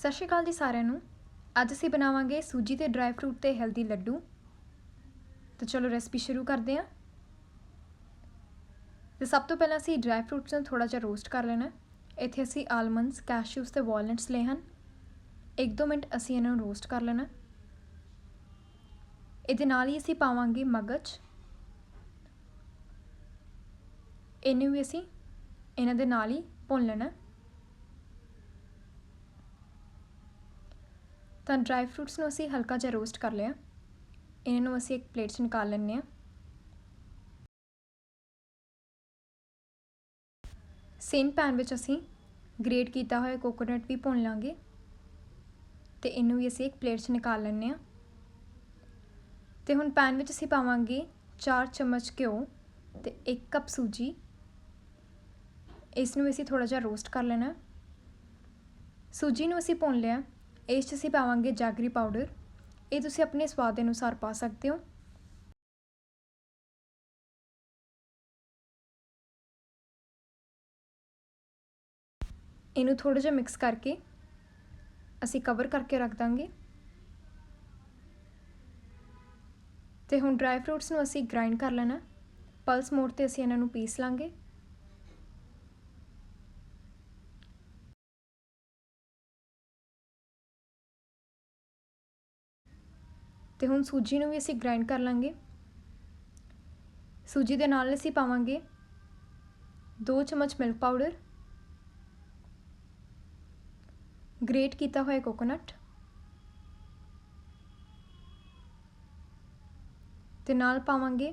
ਸਤਿ ਸ਼੍ਰੀ ਅਕਾਲ ਜੀ ਸਾਰਿਆਂ ਨੂੰ। ਅੱਜ ਅਸੀਂ ਬਣਾਵਾਂਗੇ ਸੂਜੀ ਤੇ ਡਰਾਈ ਫਰੂਟ ਤੇ ਹੈਲਦੀ ਲੱਡੂ। ਤਾਂ ਚਲੋ ਰੈਸਪੀ ਸ਼ੁਰੂ ਕਰਦੇ ਹਾਂ। ਤੇ ਸਭ ਤੋਂ ਪਹਿਲਾਂ ਅਸੀਂ ਡਰਾਈ ਫਰੂਟਸ ਨੂੰ ਥੋੜਾ ਜਿਹਾ ਰੋਸਟ ਕਰ ਲੈਣਾ। ਇੱਥੇ ਅਸੀਂ ਆਲਮੰਡਸ ਕੈਸ਼ੂਸ ਤੇ ਵਾਲਨਟਸ ਲਏ ਹਨ। 1-2 ਮਿੰਟ ਅਸੀਂ ਇਹਨਾਂ ਨੂੰ ਰੋਸਟ ਕਰ ਲੈਣਾ। ਇਹਦੇ ਨਾਲ ਹੀ ਅਸੀਂ ਪਾਵਾਂਗੇ ਮਗਜ। ਇਹਨੂੰ ਵੀ ਅਸੀਂ ਇਹਨਾਂ ਦੇ ਨਾਲ ਹੀ ਭੁੰਨ ਲੈਣਾ। ਤਾਂ ਡਰਾਈ ਫਰੂਟਸ ਨੂੰ ਅਸੀਂ ਹਲਕਾ ਜਿਹਾ ਰੋਸਟ ਕਰ ਲਿਆ। ਇਹਨਾਂ ਨੂੰ ਅਸੀਂ ਇੱਕ ਪਲੇਟ 'ਚ ਨਿਕਾਲ ਲੈਂਦੇ ਹਾਂ। ਸੇਮ ਪੈਨ ਵਿੱਚ ਅਸੀਂ ਗ੍ਰੇਟ ਕੀਤਾ ਹੋਇਆ ਕੋਕੋਨਟ ਵੀ ਭੁੰਨ ਲਾਂਗੇ। ਤੇ ਇਹਨੂੰ ਵੀ ਅਸੀਂ ਇੱਕ ਪਲੇਟ 'ਚ ਨਿਕਾਲ ਲੈਂਦੇ ਹਾਂ। ਤੇ ਹੁਣ ਪੈਨ ਵਿੱਚ ਅਸੀਂ ਪਾਵਾਂਗੇ 4 ਚਮਚ ਘਿਓ ਤੇ 1 ਕੱਪ ਸੂਜੀ। ਇਸ ਨੂੰ ਅਸੀਂ ਥੋੜਾ ਜਿਹਾ ਰੋਸਟ ਕਰ ਲੈਣਾ। ਸੂਜੀ ਨੂੰ ਅਸੀਂ ਭੁੰਨ ਲਿਆ। ਇਸ 'ਚ ਅਸੀਂ ਪਾਵਾਂਗੇ ਜਾਗਰੀ ਪਾਊਡਰ ਇਹ ਤੁਸੀਂ ਆਪਣੇ ਸਵਾਦ ਦੇ ਅਨੁਸਾਰ ਪਾ ਸਕਦੇ ਹੋ। ਇਹਨੂੰ ਥੋੜਾ ਜਿਹਾ ਮਿਕਸ ਕਰਕੇ ਅਸੀਂ ਕਵਰ ਕਰਕੇ ਰੱਖ ਦਾਂਗੇ। ਤੇ ਹੁਣ ਡਰਾਈ ਫਰੂਟਸ ਨੂੰ ਅਸੀਂ ਗ੍ਰਾਈਂਡ ਕਰ ਲੈਣਾ। ਪਲਸ ਮੋਡ ਤੇ ਅਸੀਂ ਇਹਨਾਂ ਨੂੰ ਪੀਸ ਲਾਂਗੇ। ਤੇ ਹੁਣ ਸੂਜੀ ਨੂੰ ਵੀ ਅਸੀਂ ਗ੍ਰਾਈਂਡ ਕਰ ਲਾਂਗੇ। ਸੂਜੀ ਦੇ ਨਾਲ ਅਸੀਂ ਪਾਵਾਂਗੇ 2 ਚਮਚ ਮਿਲਕ ਪਾਊਡਰ ਗ੍ਰੇਟ ਕੀਤਾ ਹੋਇਆ ਕੋਕੋਨਟ ਤੇ ਨਾਲ ਪਾਵਾਂਗੇ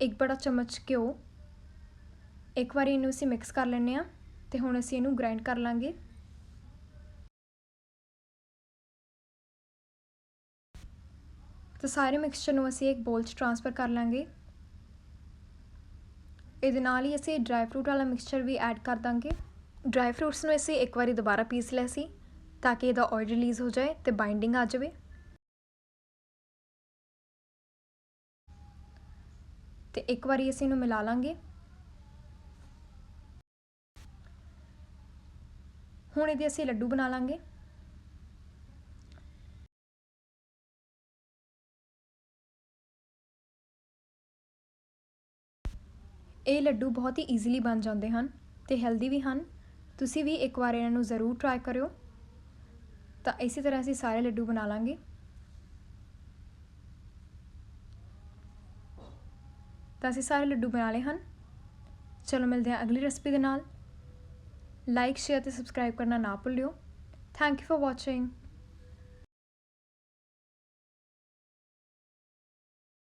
ਇੱਕ ਬੜਾ ਚਮਚ ਘਿਓ। ਇੱਕ ਵਾਰੀ ਇਹਨੂੰ ਅਸੀਂ ਮਿਕਸ ਕਰ ਲੈਣੇ ਆ ਤੇ ਹੁਣ ਅਸੀਂ ਇਹਨੂੰ ਗ੍ਰਾਈਂਡ ਕਰ ਲਾਂਗੇ। ਤਾਂ ਸਾਰੇ ਮਿਕਸਚਰ ਨੂੰ ਅਸੀਂ ਇੱਕ ਬੋਲ 'ਚ ਟ੍ਰਾਂਸਫਰ ਕਰ ਲਾਂਗੇ। ਇਹਦੇ ਨਾਲ ਹੀ ਅਸੀਂ ਡਰਾਈ ਫਰੂਟ ਵਾਲਾ ਮਿਕਸਚਰ ਵੀ ਐਡ ਕਰ ਦਾਂਗੇ। ਡਰਾਈ ਫਰੂਟਸ ਨੂੰ ਅਸੀਂ ਇੱਕ ਵਾਰੀ ਦੁਬਾਰਾ ਪੀਸ ਲਿਆ ਸੀ, ਤਾਂ ਕਿ ਇਹਦਾ ਆਇਲ ਰਿਲੀਜ਼ ਹੋ ਜਾਏ ਤੇ ਬਾਈਂਡਿੰਗ ਆ ਜਾਵੇ। ਤੇ ਇੱਕ ਵਾਰੀ ਅਸੀਂ ਇਹਨੂੰ ਮਿਲਾ ਲਾਂਗੇ। ਹੁਣ ਇਹਦੇ ਅਸੀਂ ਲੱਡੂ ਬਣਾ ਲਾਂਗੇ। ਇਹ ਲੱਡੂ ਬਹੁਤ ਹੀ ਈਜ਼ੀਲੀ ਬਣ ਜਾਂਦੇ ਹਨ ਤੇ ਹੈਲਦੀ ਵੀ ਹਨ। ਤੁਸੀਂ ਵੀ ਇੱਕ ਵਾਰ ਇਹਨਾਂ ਨੂੰ ਜ਼ਰੂਰ ਟਰਾਈ ਕਰਿਓ। ਤਾਂ ਇਸੇ ਤਰ੍ਹਾਂ ਅਸੀਂ ਸਾਰੇ ਲੱਡੂ ਬਣਾ ਲਾਂਗੇ। ਤਾਂ ਅਸੀਂ ਸਾਰੇ ਲੱਡੂ ਬਣਾ ਲਏ ਹਨ। ਚਲੋ ਮਿਲਦੇ ਹਾਂ ਅਗਲੀ ਰੈਸਪੀ ਦੇ ਨਾਲ। ਲਾਈਕ ਸ਼ੇਅਰ ਤੇ ਸਬਸਕ੍ਰਾਈਬ ਕਰਨਾ ਨਾ ਭੁੱਲਿਓ। Thank you for watching